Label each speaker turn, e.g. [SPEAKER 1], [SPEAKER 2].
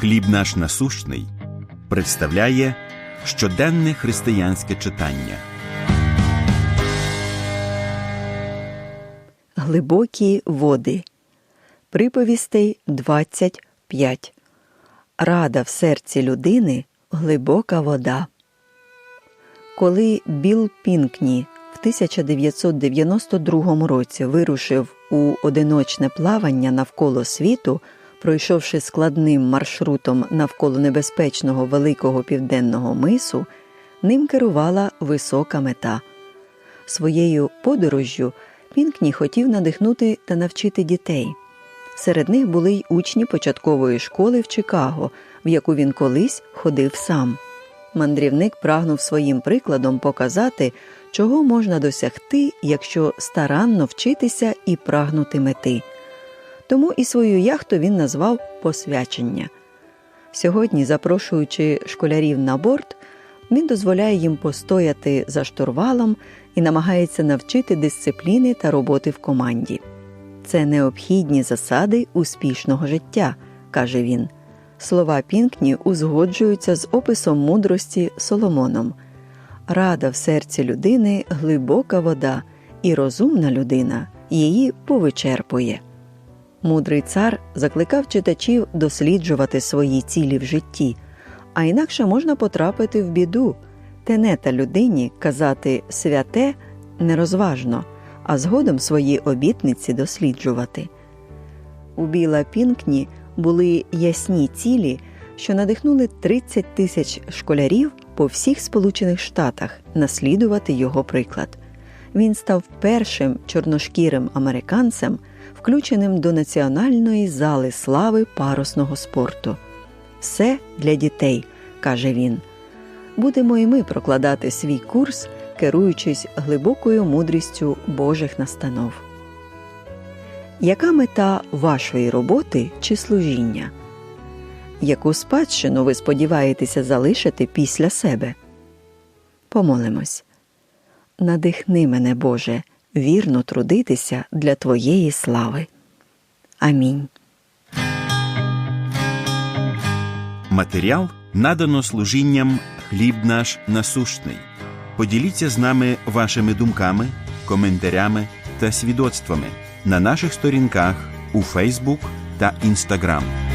[SPEAKER 1] Хліб наш насущний представляє щоденне християнське читання.
[SPEAKER 2] Глибокі води. Приповістей 25. Рада в серці людини глибока вода. Коли Білл Пінкні в 1992 році вирушив у одиночне плавання навколо світу, пройшовши складним маршрутом навколо небезпечного великого південного мису, ним керувала висока мета. Своєю подорожжю Пінкні хотів надихнути та навчити дітей. Серед них були й учні початкової школи в Чикаго, в яку він колись ходив сам. Мандрівник прагнув своїм прикладом показати, чого можна досягти, якщо старанно вчитися і прагнути мети. Тому і свою яхту він назвав посвячення. Сьогодні, запрошуючи школярів на борт, він дозволяє їм постояти за штурвалом і намагається навчити дисципліни та роботи в команді. Це необхідні засади успішного життя, каже він. Слова Пінкні узгоджуються з описом мудрості Соломоном. Рада в серці людини глибока вода, і розумна людина її повичерпує. Мудрий цар закликав читачів досліджувати свої цілі в житті, а інакше можна потрапити в біду, тенета людині казати святе нерозважно, а згодом свої обітниці досліджувати. У Біла Пінкні були ясні цілі, що надихнули 30 тисяч школярів по всіх Сполучених Штатах наслідувати його приклад. Він став першим чорношкірим американцем, включеним до національної зали слави парусного спорту. Все для дітей, каже він. Будемо і ми прокладати свій курс, керуючись глибокою мудрістю Божих настанов. Яка мета вашої роботи чи служіння? Яку спадщину ви сподіваєтеся залишити після себе? Помолимось. Надихни мене, Боже, вірно трудитися для Твоєї слави. Амінь.
[SPEAKER 1] Матеріал надано служінням Хліб наш насущний. Поділіться з нами вашими думками, коментарями та свідоцтвами на наших сторінках у Фейсбук та Інстаграм.